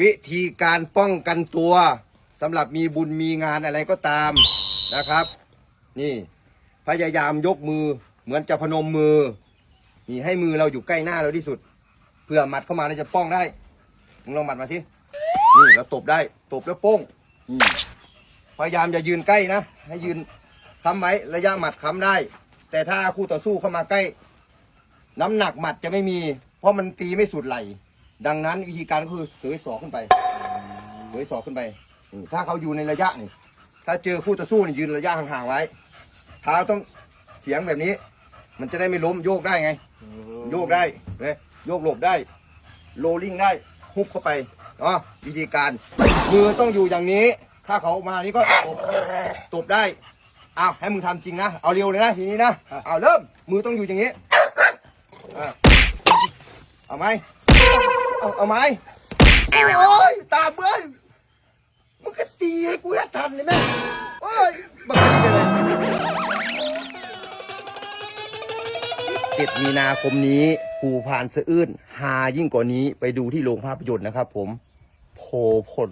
วิธีการป้องกันตัวสำหรับมีบุญมีงานอะไรก็ตามนะครับ นี่พยายามยกมือเหมือนจะพนมมือ นี่ให้มือเราอยู่ใกล้หน้าเราที่สุดเพื่อหมัดเข้ามาเราจะป้องได้มึงลองหมัดมาสินี่เราตบได้ตบแล้วโป้งอืมพยายามอย่ายืนใกล้นะให้ยืนค้ำไว้ระยะหมัดค้ำได้ แต่ถ้าคู่ต่อสู้เข้ามาใกล้ น้ำหนักหมัดจะไม่มี เพราะมันตีไม่สุดไหล ดังนั้นวิธีการก็คือเสยศอกขึ้นไปเสยศอกขึ้นไปอืมถ้าเขาอยู่ในระยะนี่ ถ้าเจอคู่ต่อสู้นี่ยืนระยะห่างๆไว้ เท้าต้องเสียงแบบนี้ มันจะได้ไม่ล้มโยกได้ไง โยกได้เลยโยกหลบได้ โรลลิ่งได้ฮุบเข้าไปเนาะวิธีการมือต้องอยู่อย่างนี้ ถ้าเขามานี่ก็ตบตบได้อ้าวให้มึงทำจริงนะ เอาเร็วเลยนะทีนี้นะเอาเริ่มมือต้องอยู่อย่างนี้อะเอาไหม เอาเอาไหมโอ้ยตาเบื่อมึงก็ตีให้กูให้ทันเลยแม่โอ้ยบังคับเลยเจ็ดมีนาคมนี้ภูพานสะอื้นฮายิ่งกว่านี้ไปดูที่โรงภาพยนตร์นะครับผมโพพล